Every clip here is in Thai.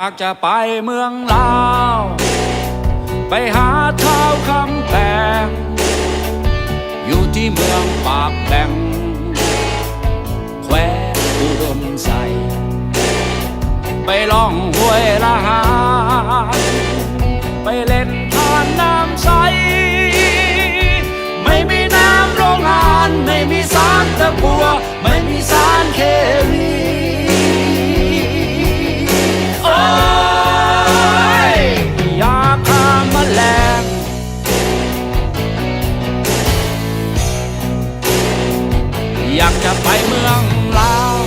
อยากจะไปเมืองลาว ไปหาเท้าคำแพงอยู่ที่เมืองปากแดง จะไปเมืองลาว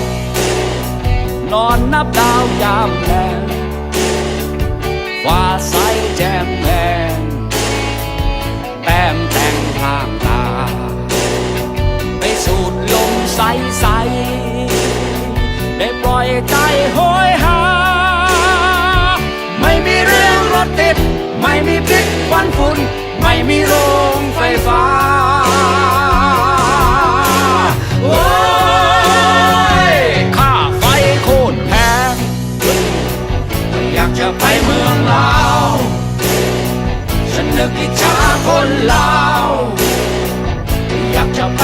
นอนนับดาวยามแลงฟ้าใสแจ่มแรงแต้มแต่งทางตา ไปสูดลมใสใสได้ปล่อยใจโหยหา ไม่มีเรื่องรถติด ไม่มีพิษควันฝุ่นไม่มี ไปเมืองลาว ฉันนึกอิจฉาคนลาว อยากจะไป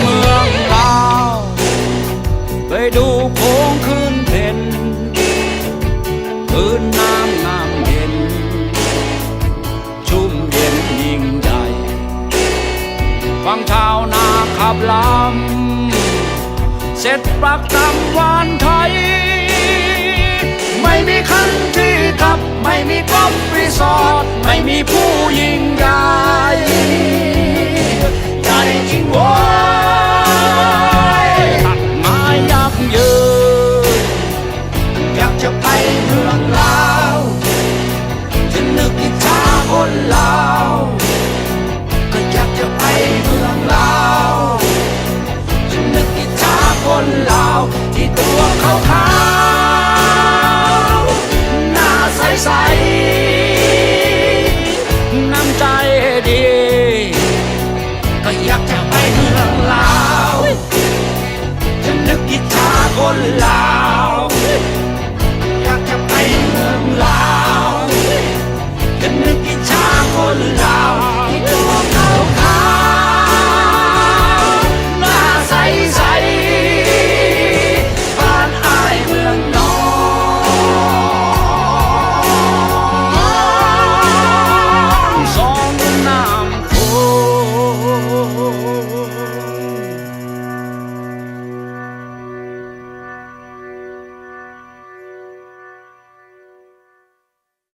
เมืองลาวไปดูโขงขึ้นเพนพื้นน้ำน้ำเย็น ชุ่มเย็นยิ่งใหญ่ฟังชาวนาขับลำเสร็จปรักตำวานไทย ไม่มีคันที่ขับ ไม่มีกอล์ฟรีสอร์ทไม่มีผู้ยิงใหญ่ใ your life.